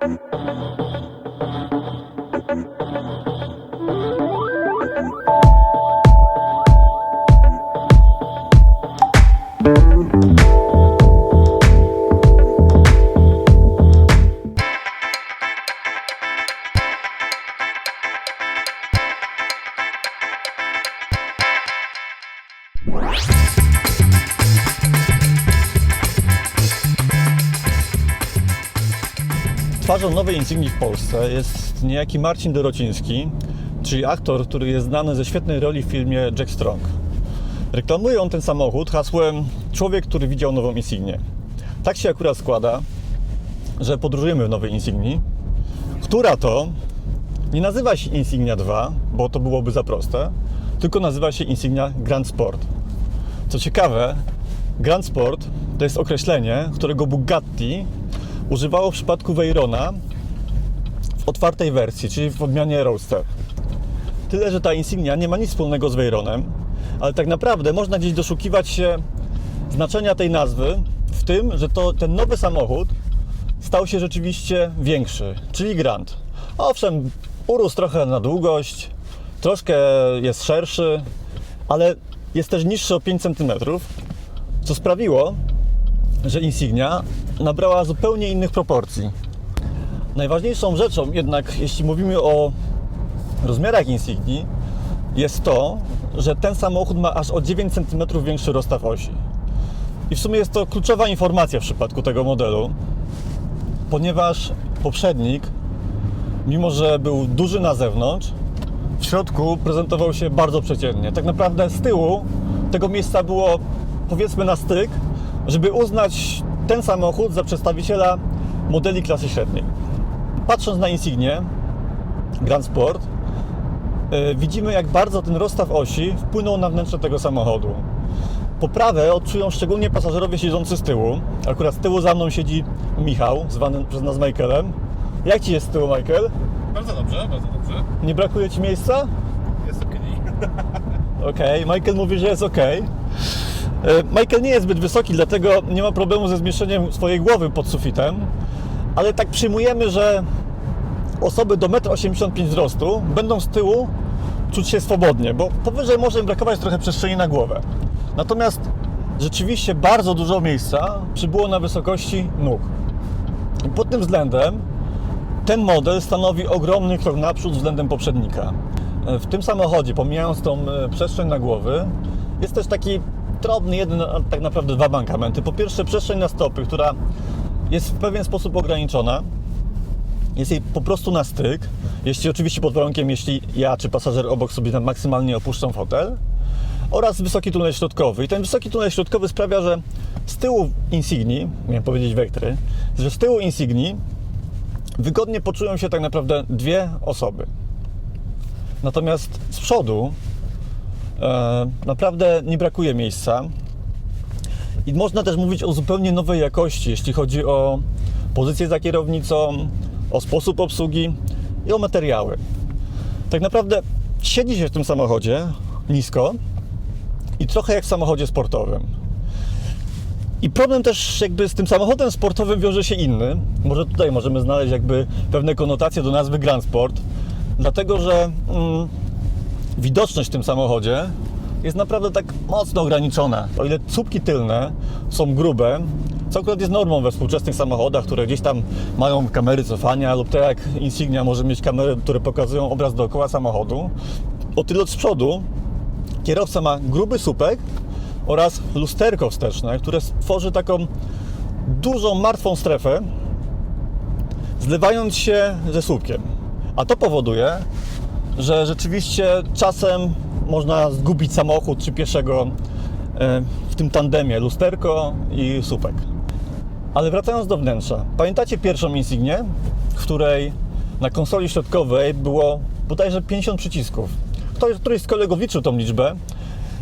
Uh-huh. Twarzą nowej Insigni w Polsce jest niejaki Marcin Dorociński, czyli aktor, który jest znany ze świetnej roli w filmie Jack Strong. Reklamuje on ten samochód hasłem Człowiek, który widział nową Insignię. Tak się akurat składa, że podróżujemy w nowej Insignii, która to nie nazywa się Insignia 2, bo to byłoby za proste, tylko nazywa się Insignia Grand Sport. Co ciekawe, Grand Sport to jest określenie, którego Bugatti używało w przypadku Veyrona w otwartej wersji, czyli w odmianie Roadster. Tyle, że ta Insignia nie ma nic wspólnego z Veyronem, ale tak naprawdę można gdzieś doszukiwać się znaczenia tej nazwy w tym, że to ten nowy samochód stał się rzeczywiście większy, czyli Grand. Owszem, urósł trochę na długość, troszkę jest szerszy, ale jest też niższy o 5 cm, co sprawiło, że Insignia nabrała zupełnie innych proporcji. Najważniejszą rzeczą jednak, jeśli mówimy o rozmiarach Insignii, jest to, że ten samochód ma aż o 9 cm większy rozstaw osi. I w sumie jest to kluczowa informacja w przypadku tego modelu, ponieważ poprzednik, mimo że był duży na zewnątrz, w środku prezentował się bardzo przeciętnie. Tak naprawdę z tyłu tego miejsca było powiedzmy na styk, żeby uznać ten samochód za przedstawiciela modeli klasy średniej. Patrząc na Insignię Grand Sport, yy, widzimy jak bardzo ten rozstaw osi wpłynął na wnętrze tego samochodu. Poprawę odczują szczególnie pasażerowie siedzący z tyłu. Akurat z tyłu za mną siedzi Michał, zwany przez nas Michaelem. Jak Ci jest z tyłu, Michael? Bardzo dobrze, bardzo dobrze. Nie brakuje Ci miejsca? Jest okej. Okej, Michael mówi, że jest ok. Michael nie jest zbyt wysoki, dlatego nie ma problemu ze zmieszczeniem swojej głowy pod sufitem, ale tak przyjmujemy, że osoby do 1,85 m wzrostu będą z tyłu czuć się swobodnie, bo powyżej może im brakować trochę przestrzeni na głowę. Natomiast rzeczywiście bardzo dużo miejsca przybyło na wysokości nóg. I pod tym względem ten model stanowi ogromny krok naprzód względem poprzednika. W tym samochodzie, pomijając tą e, przestrzeń na głowy, jest też taki drobny jeden, a tak naprawdę dwa mankamenty. Po pierwsze przestrzeń na stopy, która jest w pewien sposób ograniczona. Jest jej po prostu na styk, jeśli oczywiście pod warunkiem, jeśli ja czy pasażer obok sobie maksymalnie opuszczą fotel oraz wysoki tunel środkowy. I ten wysoki tunel środkowy sprawia, że z tyłu Insignii, miałem powiedzieć Vectry, że z tyłu Insignii wygodnie poczują się tak naprawdę dwie osoby. Natomiast z przodu naprawdę nie brakuje miejsca. I można też mówić o zupełnie nowej jakości, jeśli chodzi o pozycję za kierownicą, o sposób obsługi i o materiały. Tak naprawdę siedzi się w tym samochodzie nisko i trochę jak w samochodzie sportowym. I problem też jakby z tym samochodem sportowym wiąże się inny. Może tutaj możemy znaleźć jakby pewne konotacje do nazwy Grand Sport, dlatego że mm, widoczność w tym samochodzie jest naprawdę tak mocno ograniczona. O ile słupki tylne są grube, co akurat jest normą we współczesnych samochodach, które gdzieś tam mają kamery cofania lub tak jak Insignia może mieć kamery, które pokazują obraz dookoła samochodu, o tyle od przodu kierowca ma gruby słupek oraz lusterko wsteczne, które tworzy taką dużą martwą strefę, zlewając się ze słupkiem. A to powoduje, że rzeczywiście czasem można zgubić samochód czy pieszego e, w tym tandemie lusterko i słupek. Ale wracając do wnętrza, pamiętacie pierwszą Insignię, w której na konsoli środkowej było bodajże 50 przycisków. Ktoś, któryś z kolegów liczył tą liczbę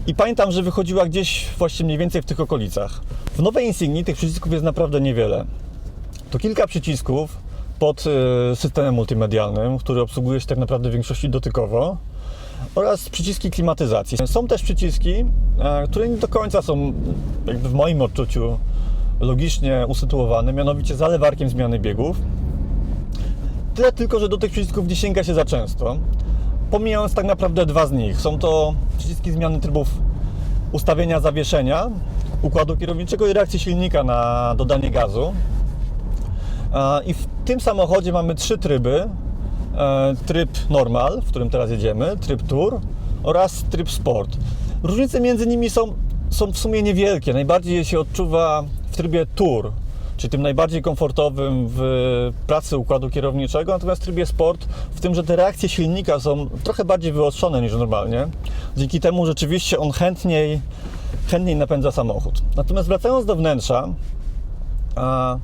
i pamiętam, że wychodziła gdzieś właśnie mniej więcej w tych okolicach. W nowej Insignii tych przycisków jest naprawdę niewiele. To kilka przycisków pod y, systemem multimedialnym, który obsługuje się tak naprawdę w większości dotykowo oraz przyciski klimatyzacji. Są też przyciski, e, które nie do końca są jakby w moim odczuciu logicznie usytuowane, mianowicie zalewarkiem zmiany biegów. Tyle tylko, że do tych przycisków nie sięga się za często. Pomijając tak naprawdę dwa z nich. Są to przyciski zmiany trybów ustawienia zawieszenia, układu kierowniczego i reakcji silnika na dodanie gazu. I w tym samochodzie mamy trzy tryby. E, Tryb normal, w którym teraz jedziemy, tryb tour oraz tryb sport. Różnice między nimi są, są w sumie niewielkie. Najbardziej się odczuwa w trybie tour, czyli tym najbardziej komfortowym w pracy układu kierowniczego, natomiast w trybie sport w tym, że te reakcje silnika są trochę bardziej wyostrzone niż normalnie. Dzięki temu rzeczywiście on chętniej, chętniej napędza samochód. Natomiast wracając do wnętrza, a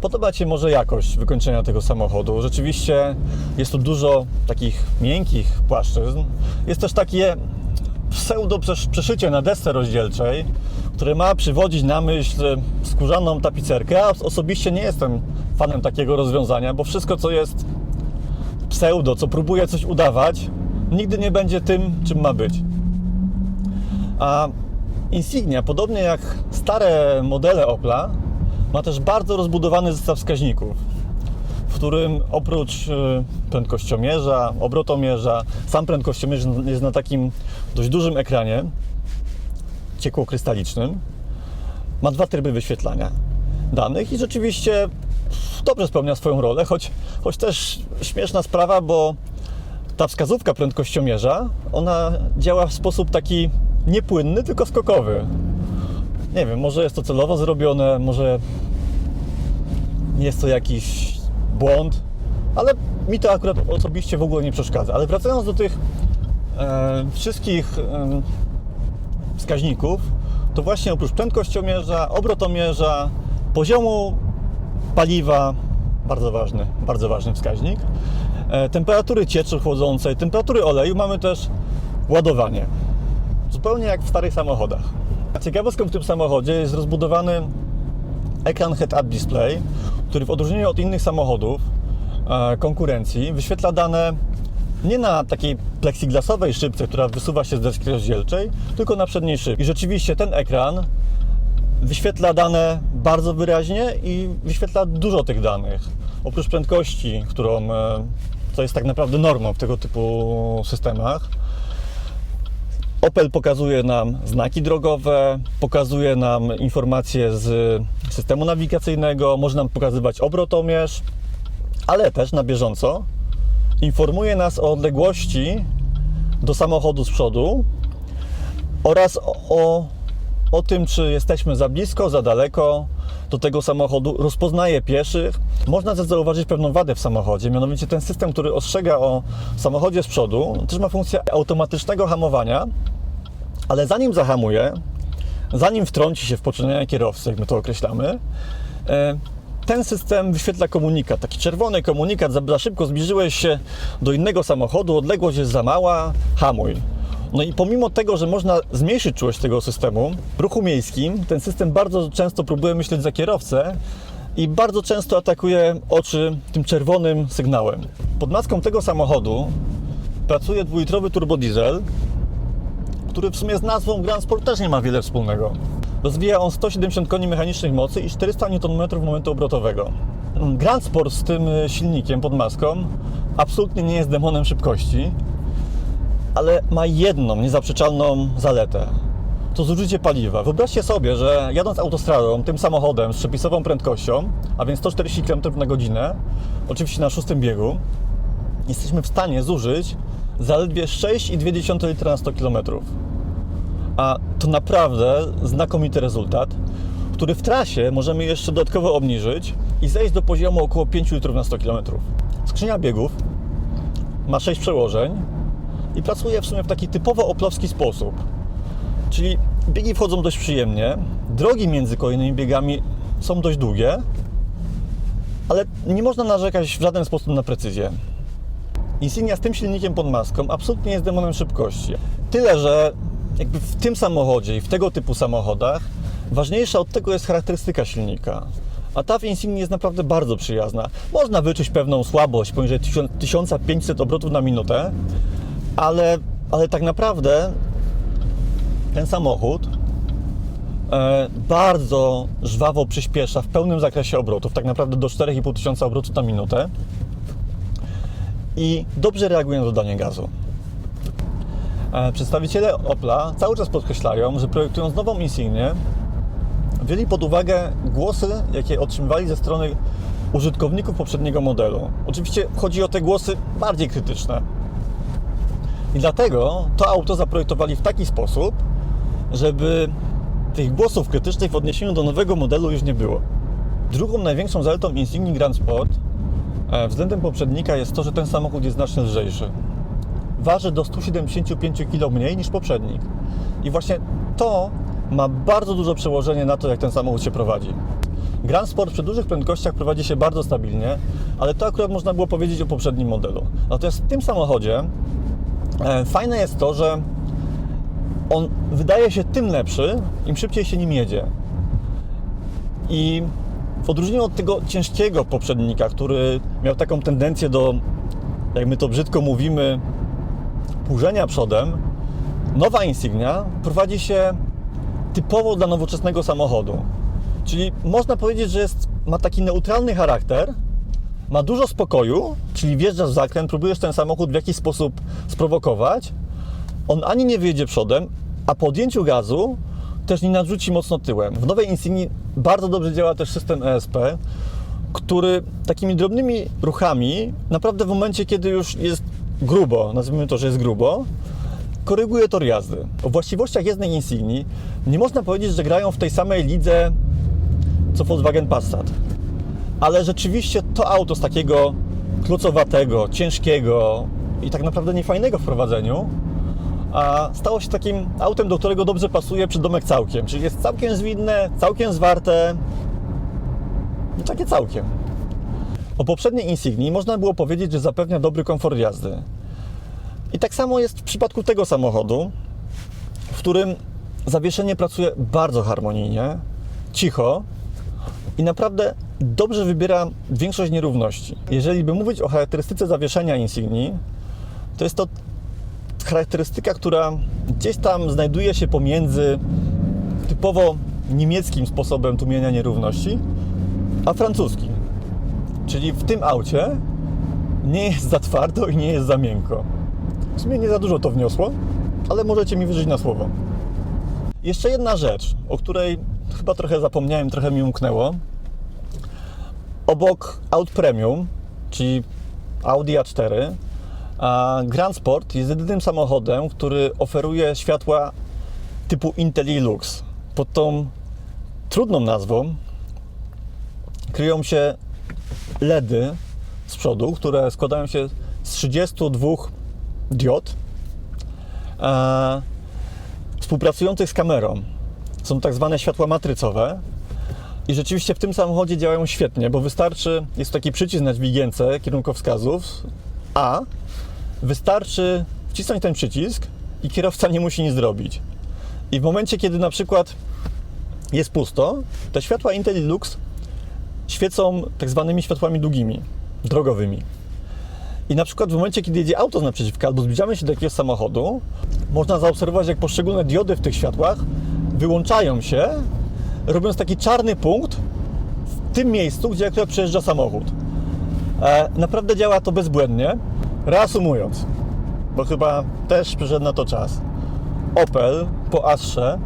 podoba Ci może jakość wykończenia tego samochodu. Rzeczywiście jest tu dużo takich miękkich płaszczyzn. Jest też takie pseudo przesz- przeszycie na desce rozdzielczej, które ma przywodzić na myśl skórzaną tapicerkę. Ja osobiście nie jestem fanem takiego rozwiązania, bo wszystko co jest pseudo, co próbuje coś udawać, nigdy nie będzie tym, czym ma być. A Insignia, podobnie jak stare modele Opla, ma też bardzo rozbudowany zestaw wskaźników, w którym oprócz y, prędkościomierza, obrotomierza, sam prędkościomierz jest na takim dość dużym ekranie ciekłokrystalicznym. Ma dwa tryby wyświetlania danych i rzeczywiście dobrze spełnia swoją rolę, choć, choć też śmieszna sprawa, bo ta wskazówka prędkościomierza, ona działa w sposób taki niepłynny, tylko skokowy. Nie wiem, może jest to celowo zrobione, może jest to jakiś błąd, ale mi to akurat osobiście w ogóle nie przeszkadza. Ale wracając do tych e, wszystkich e, wskaźników, to właśnie oprócz prędkościomierza, obrotomierza, poziomu paliwa, bardzo ważny, bardzo ważny wskaźnik, e, temperatury cieczy chłodzącej, temperatury oleju, mamy też ładowanie. Zupełnie jak w starych samochodach. Ciekawostką w tym samochodzie jest rozbudowany ekran head-up display, który w odróżnieniu od innych samochodów e, konkurencji wyświetla dane nie na takiej plexiglasowej szybce, która wysuwa się z deski rozdzielczej, tylko na przedniej szybie. I rzeczywiście ten ekran wyświetla dane bardzo wyraźnie i wyświetla dużo tych danych. Oprócz prędkości, którą, e, co jest tak naprawdę normą w tego typu systemach, Opel pokazuje nam znaki drogowe, pokazuje nam informacje z systemu nawigacyjnego, może nam pokazywać obrotomierz, ale też na bieżąco informuje nas o odległości do samochodu z przodu oraz o, o, o tym, czy jesteśmy za blisko, za daleko do tego samochodu. Rozpoznaje pieszych. Można też zauważyć pewną wadę w samochodzie, mianowicie ten system, który ostrzega o samochodzie z przodu, też ma funkcję automatycznego hamowania, ale zanim zahamuje, zanim wtrąci się w poczynania kierowcy, jak my to określamy, e, ten system wyświetla komunikat, taki czerwony komunikat, za szybko zbliżyłeś się do innego samochodu, odległość jest za mała, hamuj. No i pomimo tego, że można zmniejszyć czułość tego systemu, w ruchu miejskim ten system bardzo często próbuje myśleć za kierowcę i bardzo często atakuje oczy tym czerwonym sygnałem. Pod maską tego samochodu pracuje dwulitrowy turbodiesel, który w sumie z nazwą Grand Sport też nie ma wiele wspólnego. Rozwija on 170 koni mechanicznych mocy i 400 Nm momentu obrotowego. Grand Sport z tym silnikiem pod maską absolutnie nie jest demonem szybkości, ale ma jedną niezaprzeczalną zaletę. To zużycie paliwa. Wyobraźcie sobie, że jadąc autostradą tym samochodem z przepisową prędkością, a więc 140 km na godzinę, oczywiście na szóstym biegu, jesteśmy w stanie zużyć zaledwie 6,2 litra na 100 km. A to naprawdę znakomity rezultat, który w trasie możemy jeszcze dodatkowo obniżyć i zejść do poziomu około 5 litrów na 100 km. Skrzynia biegów ma 6 przełożeń i pracuje w sumie w taki typowo oplowski sposób. Czyli biegi wchodzą dość przyjemnie, drogi między kolejnymi biegami są dość długie, ale nie można narzekać w żaden sposób na precyzję. Insignia z tym silnikiem pod maską absolutnie nie jest demonem szybkości. Tyle, że jakby w tym samochodzie i w tego typu samochodach ważniejsza od tego jest charakterystyka silnika. A ta w Insigni jest naprawdę bardzo przyjazna. Można wyczuć pewną słabość poniżej 1000 1500 obrotów na minutę, ale, ale tak naprawdę ten samochód e, bardzo żwawo przyspiesza w pełnym zakresie obrotów, tak naprawdę do 4500 obrotów na minutę. I dobrze reagują na dodanie gazu. Przedstawiciele Opla cały czas podkreślają, że projektując nową Insignię, wzięli pod uwagę głosy, jakie otrzymywali ze strony użytkowników poprzedniego modelu. Oczywiście chodzi o te głosy bardziej krytyczne. I dlatego to auto zaprojektowali w taki sposób, żeby tych głosów krytycznych w odniesieniu do nowego modelu już nie było. Drugą największą zaletą Insigni Grand Sport względem poprzednika jest to, że ten samochód jest znacznie lżejszy. Waży do 175 kg mniej niż poprzednik. I właśnie to ma bardzo duże przełożenie na to, jak ten samochód się prowadzi. Grand Sport przy dużych prędkościach prowadzi się bardzo stabilnie, ale to akurat można było powiedzieć o poprzednim modelu. Natomiast w tym samochodzie e, fajne jest to, że on wydaje się tym lepszy, im szybciej się nim jedzie. I w odróżnieniu od tego ciężkiego poprzednika, który miał taką tendencję do, jak my to brzydko mówimy, półżenia przodem, nowa Insignia prowadzi się typowo dla nowoczesnego samochodu. Czyli można powiedzieć, że jest, ma taki neutralny charakter, ma dużo spokoju, czyli wjeżdżasz w zakręt, próbujesz ten samochód w jakiś sposób sprowokować, on ani nie wyjedzie przodem, a po odjęciu gazu też nie nadrzuci mocno tyłem. W nowej Insigni bardzo dobrze działa też system ESP, który takimi drobnymi ruchami, naprawdę w momencie, kiedy już jest grubo, nazwijmy to, że jest grubo, koryguje tor jazdy. O właściwościach jednej Insigni nie można powiedzieć, że grają w tej samej lidze co Volkswagen Passat. Ale rzeczywiście to auto z takiego klocowatego, ciężkiego i tak naprawdę niefajnego w prowadzeniu, a stało się takim autem, do którego dobrze pasuje przydomek całkiem. Czyli jest całkiem zwinne, całkiem zwarte i takie całkiem. O poprzedniej Insigni można było powiedzieć, że zapewnia dobry komfort jazdy. I tak samo jest w przypadku tego samochodu, w którym zawieszenie pracuje bardzo harmonijnie, cicho i naprawdę dobrze wybiera większość nierówności. Jeżeli by mówić o charakterystyce zawieszenia Insigni, to jest to charakterystyka, która gdzieś tam znajduje się pomiędzy typowo niemieckim sposobem tłumienia nierówności, a francuskim. Czyli w tym aucie nie jest za twardo i nie jest za miękko. W sumie nie za dużo to wniosło, ale możecie mi wierzyć na słowo. Jeszcze jedna rzecz, o której chyba trochę zapomniałem, trochę mi umknęło. Obok Aut Premium, czyli Audi A4, a Grand Sport jest jedynym samochodem, który oferuje światła typu IntelliLux. Pod tą trudną nazwą kryją się LEDy z przodu, które składają się z 32 diod e, współpracujących z kamerą. Są tak zwane światła matrycowe i rzeczywiście w tym samochodzie działają świetnie, bo wystarczy, jest taki przycisk na dźwigience kierunkowskazów, a wystarczy wcisnąć ten przycisk i kierowca nie musi nic zrobić. I w momencie, kiedy na przykład jest pusto, te światła IntelliLux świecą tak zwanymi światłami długimi, drogowymi. I na przykład w momencie, kiedy jedzie auto z naprzeciwka albo zbliżamy się do jakiegoś samochodu, można zaobserwować, jak poszczególne diody w tych światłach wyłączają się, robiąc taki czarny punkt w tym miejscu, gdzie akurat przejeżdża samochód. E, naprawdę działa to bezbłędnie. Reasumując, bo chyba też przyszedł na to czas. Opel po Astrze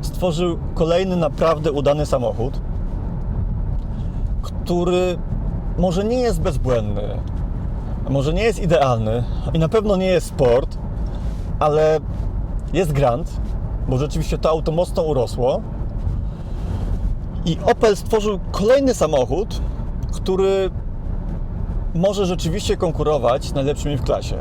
stworzył kolejny naprawdę udany samochód, który może nie jest bezbłędny, może nie jest idealny i na pewno nie jest sport, ale jest grand, bo rzeczywiście to auto mocno urosło. I Opel stworzył kolejny samochód, który może rzeczywiście konkurować z najlepszymi w klasie.